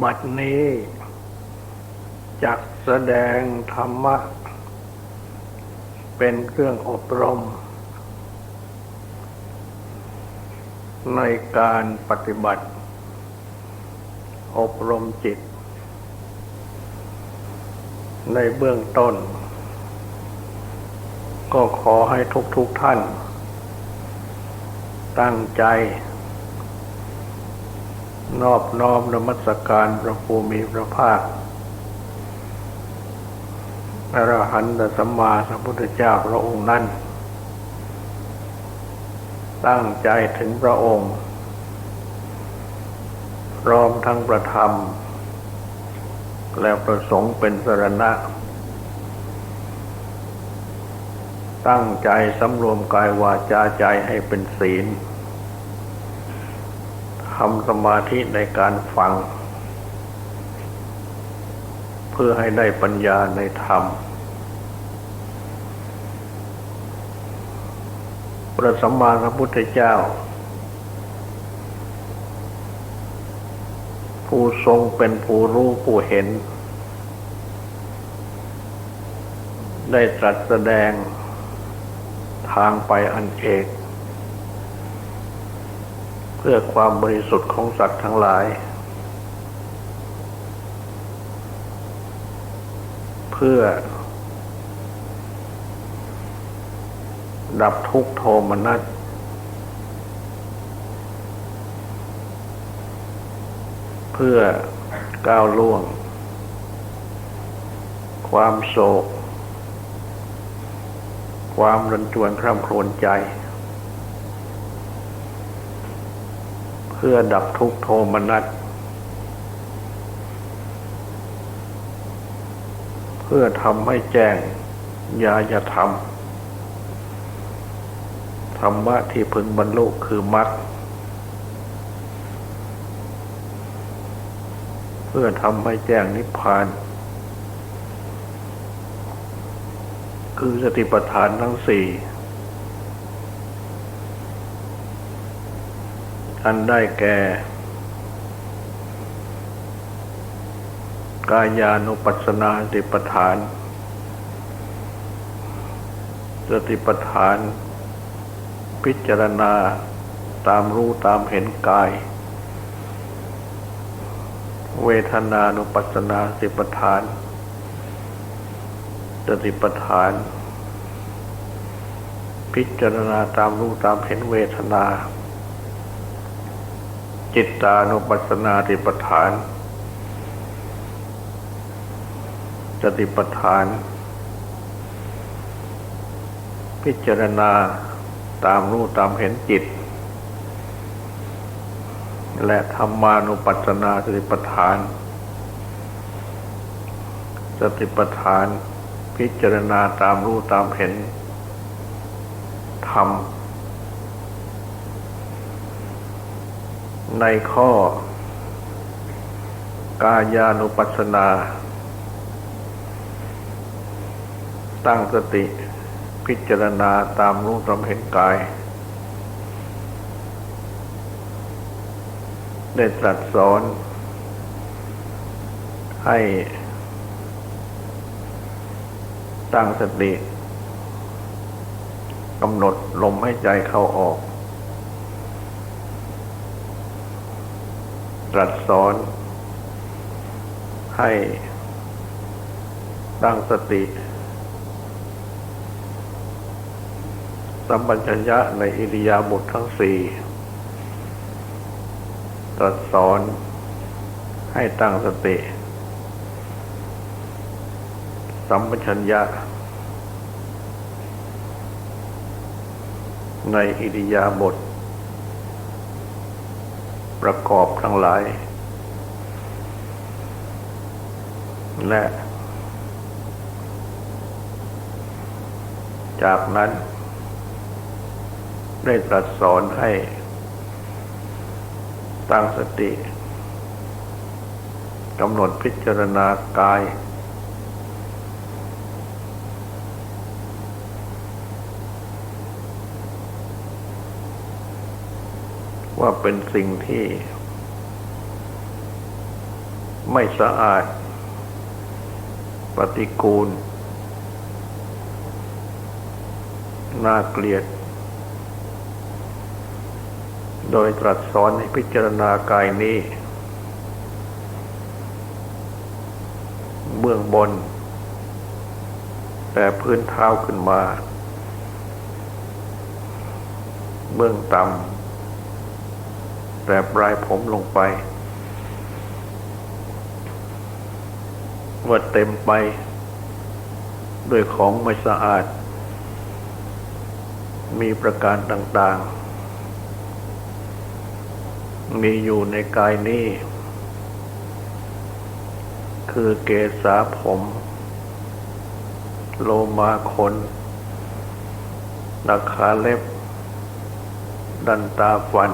บัดนี้จักแสดงธรรมะ เป็นเครื่องอบรม ในการปฏิบัติ อบรมจิต ในเบื้องต้น ก็ขอให้ทุกๆทท่าน ตั้งใจ นอบน้อมนมัสการพระภูมิพระภาคอรหันตสัมมาสัมพุทธเจ้าพระองค์นั้น ตั้งใจถึงพระองค์ พร้อมทั้งประธรรม และประสงค์เป็นสรณะ ตั้งใจสำรวมกายวาจาใจให้เป็นศีล ทำสมาธิในการฟัง เพื่อให้ได้ปัญญาในธรรม พระสัมมาสัมพุทธเจ้า ผู้ทรงเป็นผู้รู้ผู้เห็น ได้ตรัสแสดงทางไปอันเอก พื่อความบริสุทธิ์ของสัตว์ทั้งหลาย เพื่อ ดับทุกโทมนัสเพื่อก้าวล่วง ความโศก ความรันจวนคร่ำครวญใจ เพื่อดับทุกโทมนัสเพื่อทำให้แจ้งญาญธรรมธรรมะที่พึงบรรลุคือมรรคเพื่อทำให้แจ้งนิพพาน คือสติปัฏฐานทั้งสี่ อันได้แก่ กายานุปัสสนาสติปฐาน สติปฐาน พิจารณาตามรู้ตามเห็นกาย เวทนานุปัสสนาสติปฐาน สติปฐาน พิจารณาตามรู้ตามเห็นเวทนา จิตตานุปัสสนาสติปัฏฐานสติปัฏฐาน พิจารณาตามรู้ตามเห็นจิต และธรรมานุปัสสนาสติปัฏฐาน สติปัฏฐาน พิจารณาตามรู้ตามเห็นธรรม ในข้อ กายานุปัสสนา ตั้งสติพิจารณาตามรู้ตามเห็นกาย ได้ตรัสสอน ให้ ตั้งสติกำหนดลมให้ใจเข้าออก ตรัสสอน ให้ตั้งสติสัมปัญญะในอิริยาบถททั้งสี่ตรัสสอนให้ตั้งสติสัมปชัญญะ ในอิริยาบถ ประกอบทั้งหลาย และจากนั้น ได้ตรัสสอนให้ ตั้งสติกำหนดพิจารณากาย ว่าเป็นสิ่งที่ไม่สะอาด ปฏิกูล น่าเกลียด โดยตรัสสอนให้พิจารณากายนี้ เบื้องบน แต่พื้นเท้าขึ้นมา เบื้องต่ำ แต่ปลายผมลงไป ว่าเต็มไป ด้วยของไม่สะอาด มีประการต่างๆ มีอยู่ในกายนี้ คือเกษาผม โลมาขนนักขาเล็บ ดันตาฟัน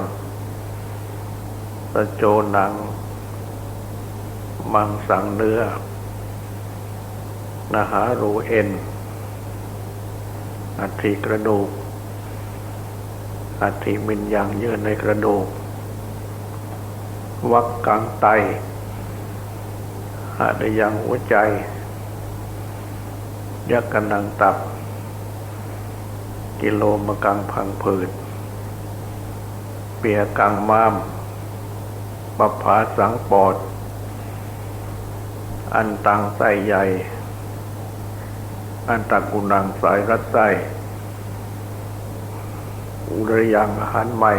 ตะโจนัง มังสังเนื้อนาหารูเอ็น อัฐิกระดูก อัฐิมินยังเยื่อในกระดูก วักกังไตหาดยังหัวใจ ยักกันนังตับ กิโลมกังพังผืดเปียกังม้าม ปภาสังปอด อันตังไส้ใหญ่ อันตักกุนังสายรัดไส้อุรยังอาหารใหม่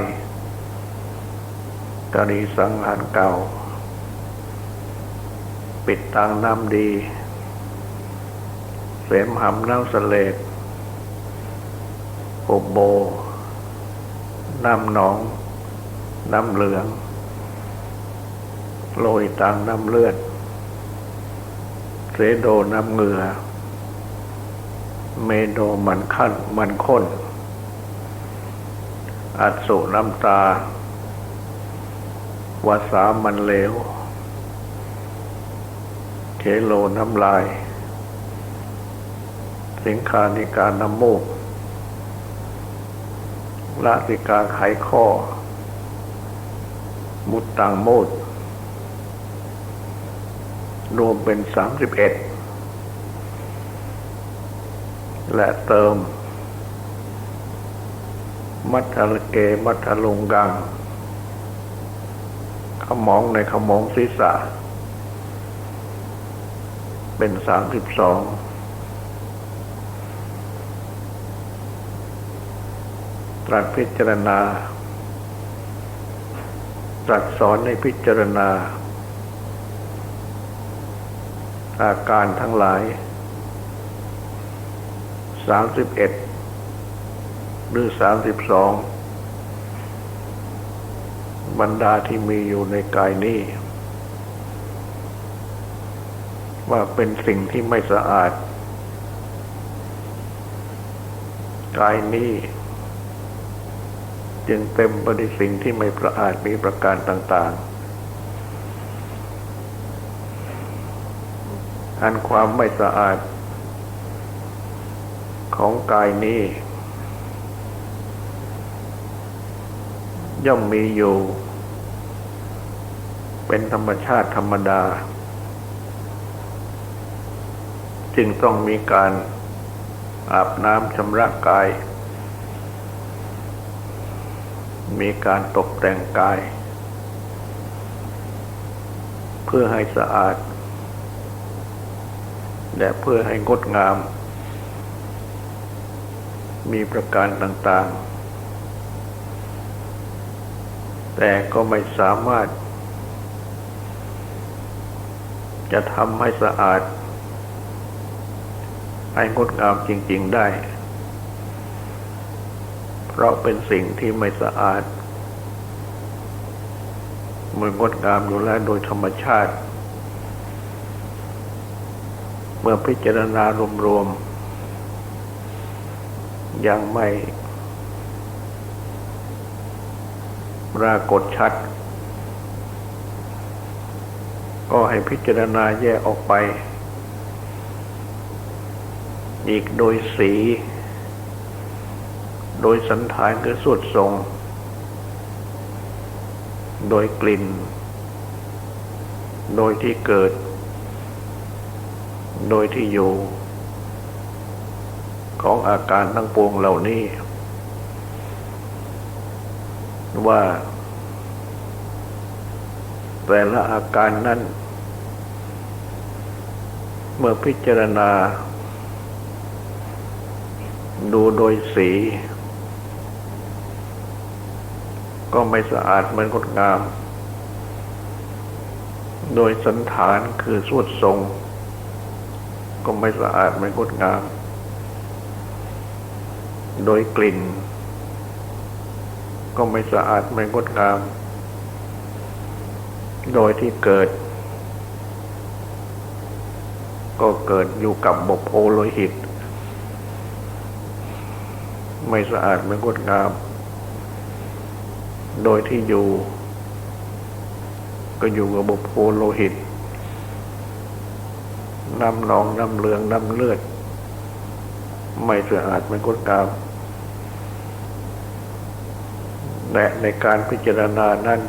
กรีสังหารเก่า ปิดตังน้ำดี เสมหำน้ำเสลดโอบโบ น้ำหนอง น้ำเหลือง โรยตังน้ำเลือด เสโดน้ำเหงื่อ เมโดมันขั้นมันข้น อัดสุน้ำตาวาสามันเหลวเคโลน้ำลาย สิงคานิการน้ำมูกลาสิกาไขข้อ มุดตตังโมด รวมเป็นสามสิบเอ็ดและเติม มัทลเกมัทลุงกังขมองในขมองศีรษะ เป็นสามสิบสองตรัสพิจารณา ตรัสสอนให้พิจารณา อาการทั้งหลายสามสิบเอ็ดหรือสามสิบสองบรรดาที่มีอยู่ในกายนี้ ว่าเป็นสิ่งที่ไม่สะอาด กายนี้จึงเต็มไปด้วยสิ่งที่ไม่ประอาจมีประการต่าง ๆ อันความไม่สะอาด ของกายนี้ ย่อมมีอยู่ เป็นธรรมชาติธรรมดา จึงต้องมีการอาบน้ำชำระกาย มีการตกแต่งกาย เพื่อให้สะอาด และเพื่อให้งดงาม มีประการต่างๆ แต่ก็ไม่สามารถ จะทำให้สะอาด ให้งดงามจริง ๆได้ เพราะเป็นสิ่งที่ไม่สะอาดมันงดงามอยู่แล้วโดยธรรมชาติ เมื่อพิจารณารวมๆยังไม่ปรากฏชัด ก็ให้พิจารณาแยกออกไป อีกโดยสี โดยสันฐานคือสุดทรง โดยกลิ่น โดยที่เกิด โดยที่อยู่ ของอาการทั้งปวงเหล่านี้ ว่า แต่ละอาการนั้น เมื่อพิจารณา ดูโดยสี ก็ไม่สะอาดเหมือนงดงาม โดยสันฐานคือสวดทรง ก็ไม่สะอาดเหมือนงดงาม โดยกลิ่น ก็ไม่สะอาดไม่งดงาม โดยที่เกิด ก็เกิดอยู่กับบกโพโลหิต ไม่สะอาดไม่งดงาม โดยที่อยู่ ก็อยู่กับบกโพโลหิต น้ำหนองน้ำเหลืองน้ำเลือด ไม่สะอาดไม่งดงามและในการพิจารณานั้น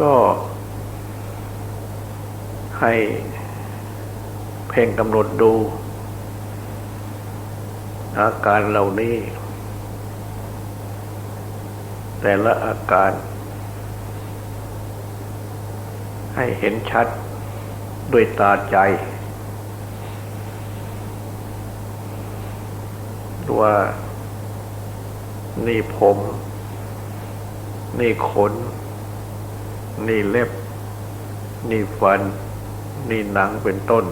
ก็ให้เพ่งกำหนดดู อาการเหล่านี้ แต่ละอาการ ให้เห็นชัด ด้วยตาใจว่า นี่ผม นี่ขน นี่เล็บ นี่ฟัน นี่หนังเป็นต้น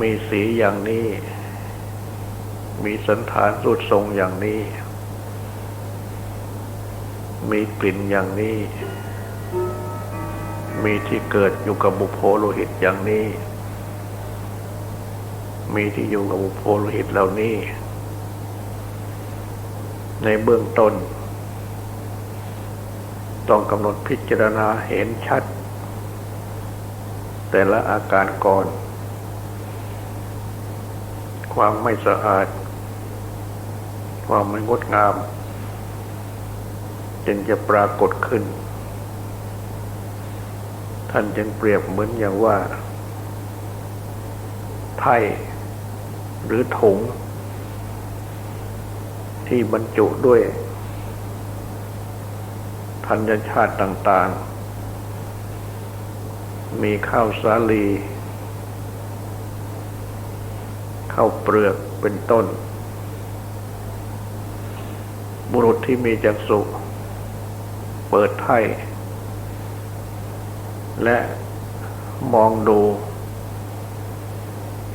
มีสีอย่างนี้ มีสันฐานรูดทรงอย่างนี้ มีกลิ่นอย่างนี้ มีที่เกิดอยู่กับบุพโพโลหิตอย่างนี้ มีที่อยู่กับบุพโพโลหิตเหล่านี้ ในเบื้องต้น ต้องกำหนดพิจารณาเห็นชัด แต่ละอาการก่อน ความไม่สะอาด ความไม่งดงาม จึงจะปรากฏขึ้น ท่านจึงเปรียบเหมือนอย่างว่า ไถ่หรือถุง ที่บรรจุด้วยธัญชาติต่างๆ มีข้าวสาลีข้าวเปลือกเป็นต้น บุรุษที่มีจักษุเปิดไถ่ และมองดู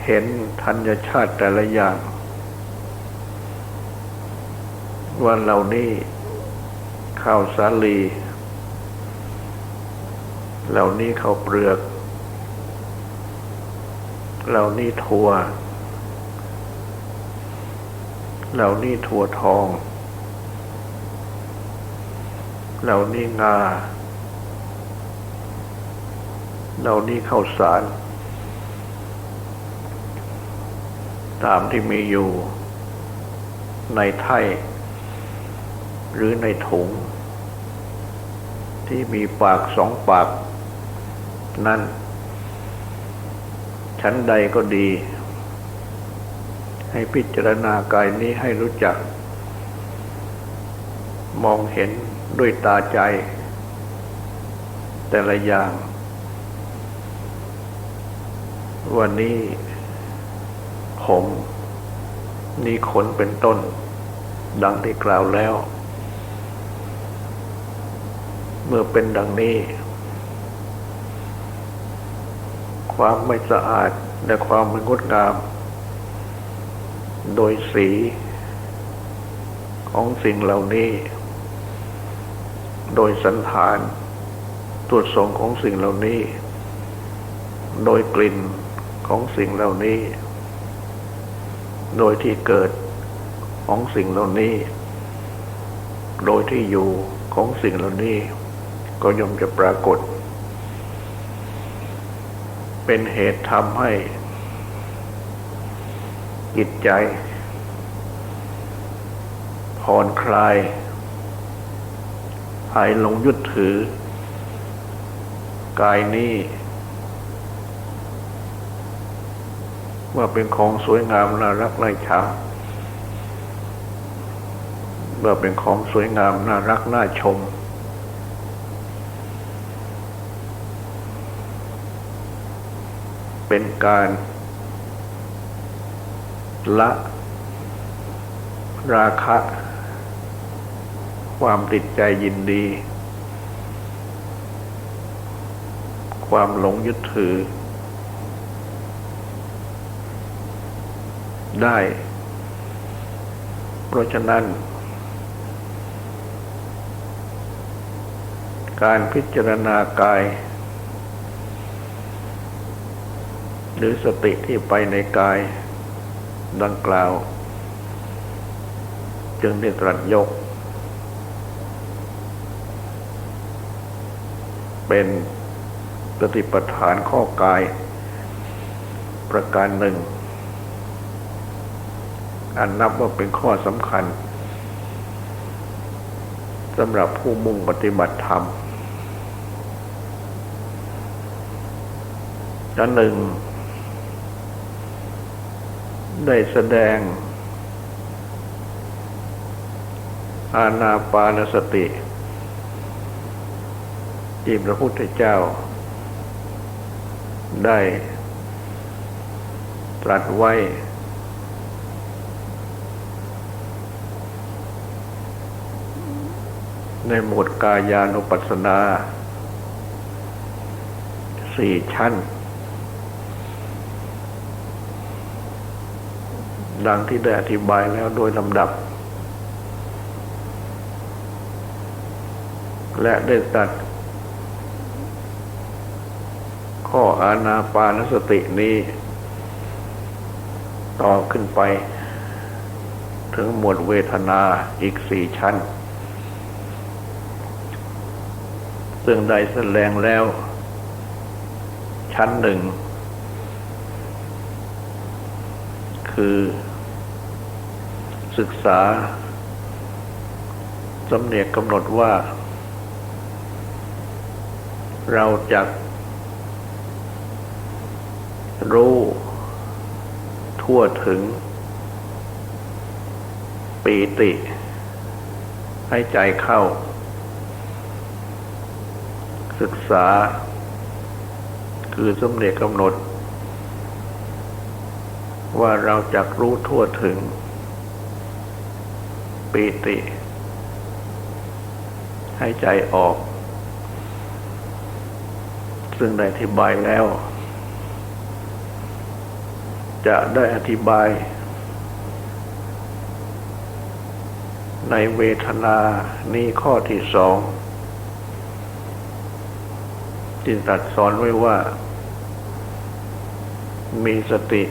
เห็นธัญชาติแต่ละอย่าง ว่าเหล่านี้ข้าวสาลี เหล่านี้ข้าวเปลือก เหล่านี้ถั่ว เหล่านี้ถั่วทอง เหล่านี้งา เหล่านี้ข้าสาร ตามที่มีอยู่ในไถ่หรือในถุง ที่มีปากสองปาก นั่นชั้นใดก็ดี ให้พิจารณากายนี้ให้รู้จัก มองเห็นด้วยตาใจ แต่ละอย่าง วันนี้ ผมนี่ขนเป็นต้น ดังที่กล่าวแล้ว เมื่อเป็นดังนี้ ความไม่สะอาดและความไม่งดงาม โดยสี ของสิ่งเหล่านี้ โดยสันฐานตรวจส่งของสิ่งเหล่านี้ โดยกลิ่น ของสิ่งเหล่านี้ โดยที่เกิดของสิ่งเหล่านี้ โดยที่อยู่ของสิ่งเหล่านี้ ก็ย่อมจะปรากฏ เป็นเหตุทำให้ จิตใจผ่อนคลาย หายหลงยึดถือ กายนี้ ว่าเป็นของสวยงามน่ารักน่าชังว่าเป็นของสวยงามน่ารักน่าชม เป็นการละ ราคะ ความติดใจยินดี ความหลงยึดถือ ได้ เพราะฉะนั้น การพิจารณากาย หรือสติที่ไปในกาย ดังกล่าว จึงได้ตรัสยก เป็นปฏิปทานข้อกาย ประการหนึ่ง อันนับว่าเป็นข้อสำคัญสำหรับผู้มุ่งปฏิบัติธรรมอันหนึ่ง ได้แสดง อาณาปานสติที่พระพุทธเจ้า ได้ตรัสไว้ ในหมวดกายานุปัสสนาสี่ชั้น ดังที่ได้อธิบายแล้วโดยลำดับ และได้ตัด ข้ออาณาปานสตินี้ ต่อขึ้นไป ถึงหมวดเวทนาอีกสี่ชั้น ซึ่งได้แสดงแล้ว ชั้นหนึ่ง คือ ศึกษาสำเนียกกำหนดว่า เราจะรู้ ทั่วถึง ปีติ ให้ใจเข้า ศึกษา คือสำเนียกกำหนด ว่าเราจะรู้ทั่วถึง ปีติ ให้ใจออก ซึ่งได้อธิบายแล้ว จะได้อธิบาย ในเวทนานี้ข้อที่สอง ที่ตัดสอนไว้ว่า มีสติ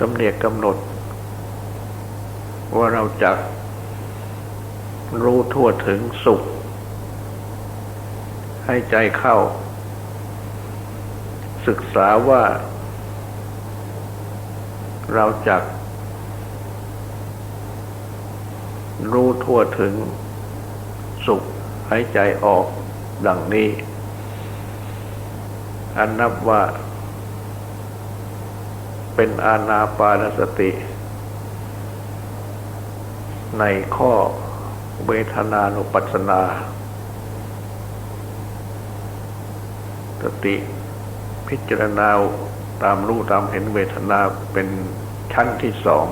กำเนียกกำหนด ว่าเราจะรู้ทั่วถึงสุข ให้ใจเข้า ศึกษาว่า เราจะรู้ทั่วถึง หายใจออกดังนี้ อันนับว่า เป็นอาณาปานสติ ในข้อเวทนานุปัสสนา สติพิจารณาตามรู้ตามเห็นเวทนาเป็นชั้นที่สอง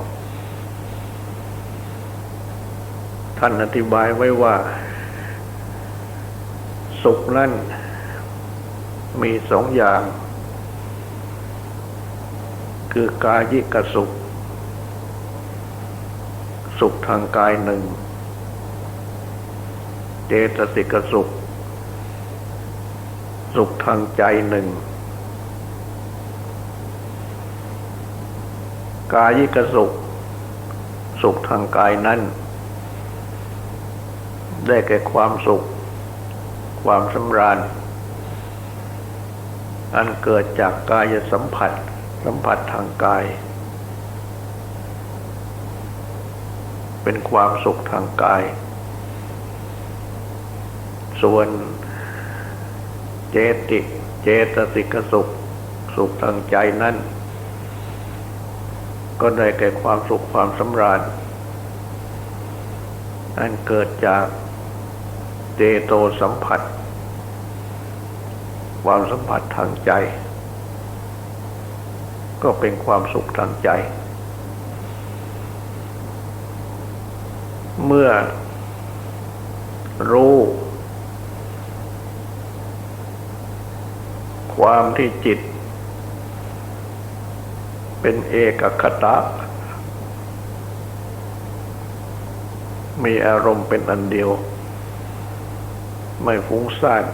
ท่านอธิบายไว้ว่า สุขนั้นมีสองอย่าง คือกายิกสุข สุขทางกายหนึ่ง เจตสิกสุข สุขทางใจหนึ่ง กายิกสุข สุขทางกายนั้น ได้แก่ความสุข ความสำราญ อันเกิดจากกายสัมผัส สัมผัสทางกาย เป็นความสุขทางกาย ส่วนเจติเจตสิกสุข สุขทางใจนั้น ก็ได้แก่ความสุขความสำราญอันเกิดจาก เจโตสัมผัส ความสัมผัสทางใจ ก็เป็นความสุขทางใจ เมื่อรู้ความที่จิต เป็นเอกคตะ มีอารมณ์เป็นอันเดียว ไม่ฟุ้งซ่าน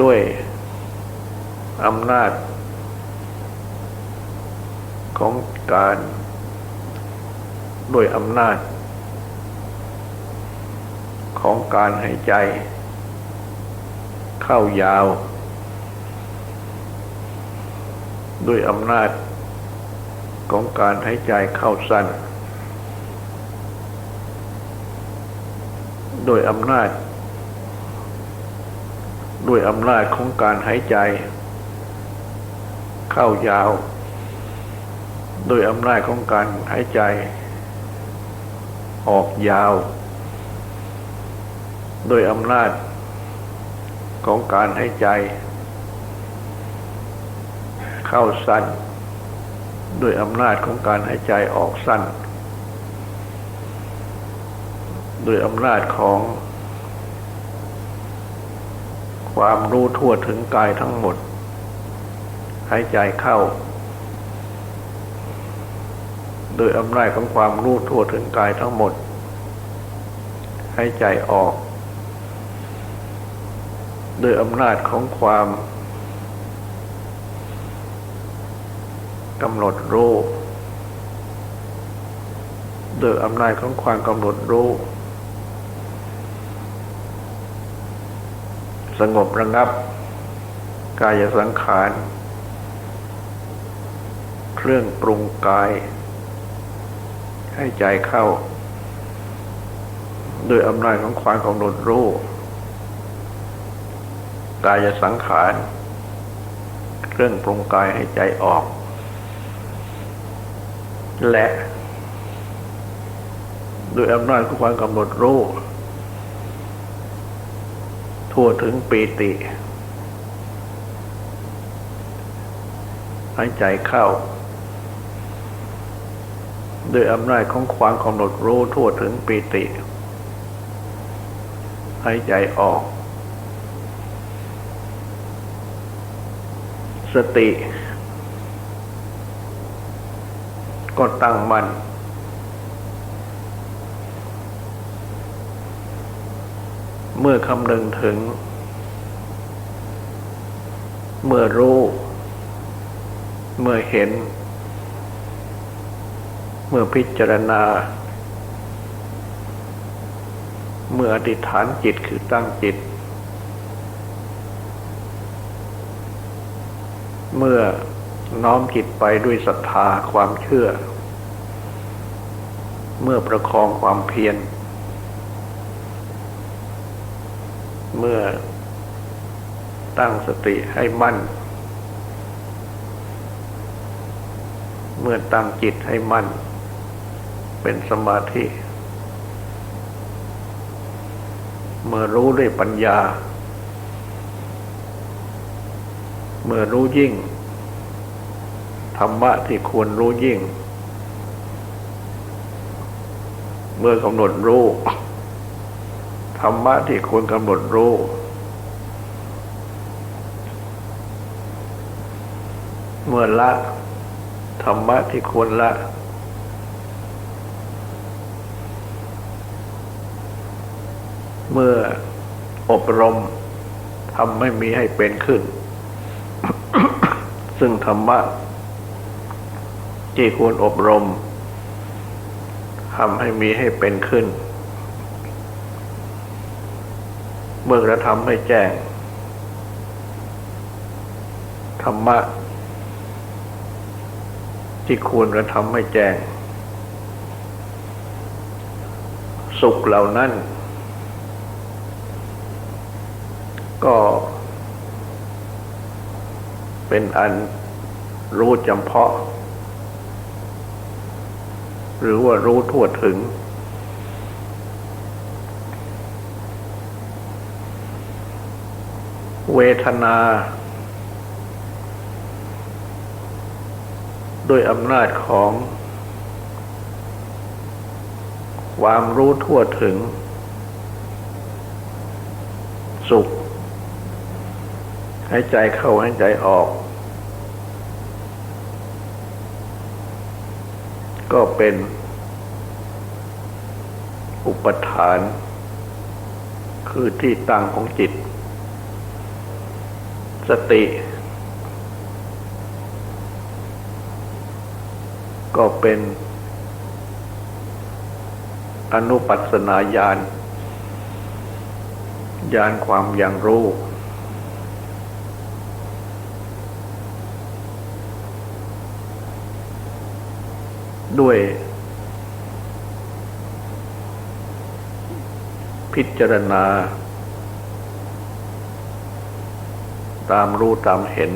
ด้วยอำนาจ ของการด้วยอำนาจ ของการหายใจ เข้ายาว ด้วยอำนาจ ของการหายใจเข้าสั้น ด้วยอำนาจ ด้วยอำนาจของการหายใจ เข้ายาว โดยอำนาจของการหายใจ ออกยาว โดยอำนาจของการหายใจ เข้าสั้นโดยอำนาจของการหายใจออกสั้น โดยอำนาจของ ความรู้ทั่วถึงกายทั้งหมด หายใจเข้า โดยอำนาจของความรู้ทั่วถึงกายทั้งหมด หายใจออก โดยอำนาจของความกำหนดรู้โดยอำนาจของความกำหนดรู้ สงบระงับ กายสังขาร เครื่องปรุงกาย ให้ใจเข้า โดยอำนาจของความกำหนดรู้ กายสังขาร เครื่องปรุงกายให้ใจออก และ โดยอำนาจของความกำหนดรู้ ทั่วถึงปีติหายใจเข้าโดยอำนาจของความกำหนดรู้ทั่วถึงปีติหายใจออก สติ ก็ตั้งมัน่น เมื่อคำนึงถึง เมื่อรู้ เมื่อเห็น เมื่อพิจารณา เมื่ออธิษฐานจิตคือตั้งจิต เมื่อน้อมจิตไปด้วยศรัทธาความเชื่อ เมื่อประคองความเพียร เมื่อตั้งสติให้มั่น เมื่อตั้งจิตให้มั่น เป็นสมาธิ เมื่อรู้ด้วยปัญญา เมื่อรู้ยิ่ง ธรรมะที่ควรรู้ยิ่ง เมื่อกำหนดรู้ ธรรมะที่ควรกำหนดรู้เมื่อละ ธรรมะที่ควรละ เมื่ออบรมทำไม่มีให้เป็นขึ้น ซึ่งธรรมะ ที่ควรอบรมทำให้มีให้เป็นขึ้น เมื่อกระทำให้แจ้ง ธรรมะ ที่ควรกระทำให้แจ้ง สุขเหล่านั้น ก็ เป็นอันรู้จำเพาะ หรือว่ารู้ทั่วถึง เวทนา ด้วยอำนาจของ ความรู้ทั่วถึง สุขหายใจเข้าหายใจออก ก็เป็นอุปทาน คือที่ตั้งของจิต สติ ก็เป็น อนุปัสนาญาณญาณความอย่างรู้ด้วย พิจารณา ตามรู้ตามเห็น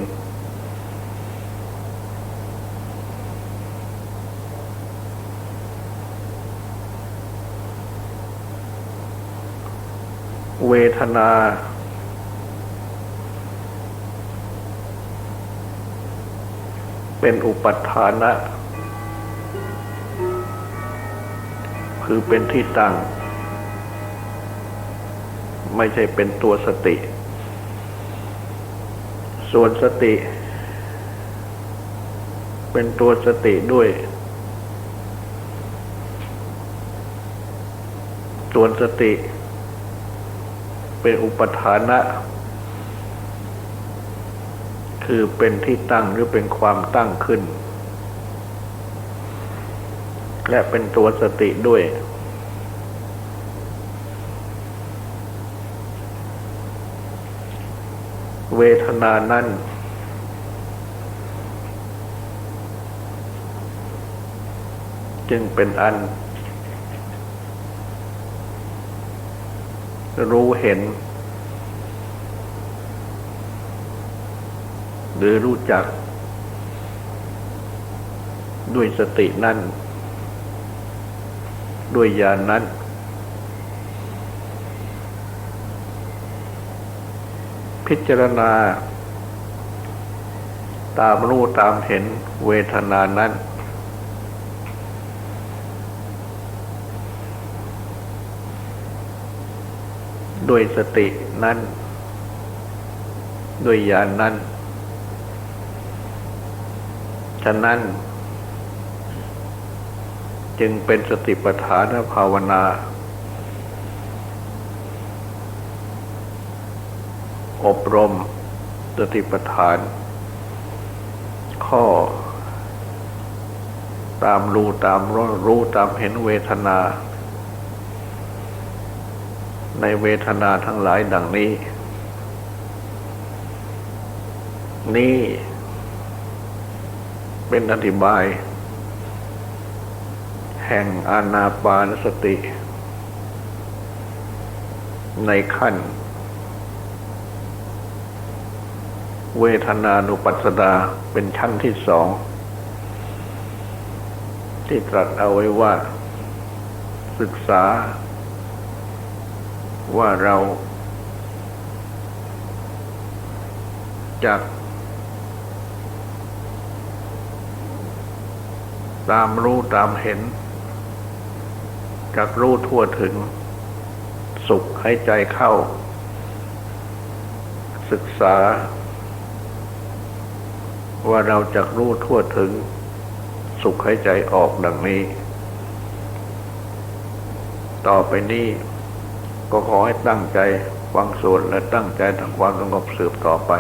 เวทนา เป็นอุปัฏฐานะ คือเป็นที่ตั้ง ไม่ใช่เป็นตัวสติ ส่วนสติ เป็นตัวสติด้วย ส่วนสติ เป็นอุปทานะ คือเป็นที่ตั้งหรือเป็นความตั้งขึ้น และเป็นตัวสติด้วย เวทนานั้นจึงเป็นอัน รู้เห็น หรือรู้จัก ด้วยสตินั่น ด้วยญาณนนั้น พิจารณา ตามรู้ตามเห็นเวทนานั้น ด้วยสตินั้น ด้วยญาณนนั้น ฉะนั้น จึงเป็นสติปัฏฐานภาวนา อบรมสติปัฏฐาน ข้อ ตามรู้ตามรู้รู้ตามเห็นเวทนา ในเวทนาทั้งหลายดังนี้ นี่ เป็นอธิบาย แห่งอานาปานสติ ในขั้น เวทนานุปัสสนาเป็นชั้นที่สอง ที่ตรัสเอาไว้ว่า ศึกษา ว่าเราจากตามรู้ตามเห็น จากรู้ทั่วถึง สุขให้ใจเข้า ศึกษา ว่าเราจะรู้ทั่วถึงสุขให้ใจออกดังนี้ ต่อไปนี้ก็ขอให้ตั้งใจฟังสวดและตั้งใจทำความสงบสืบต่อไป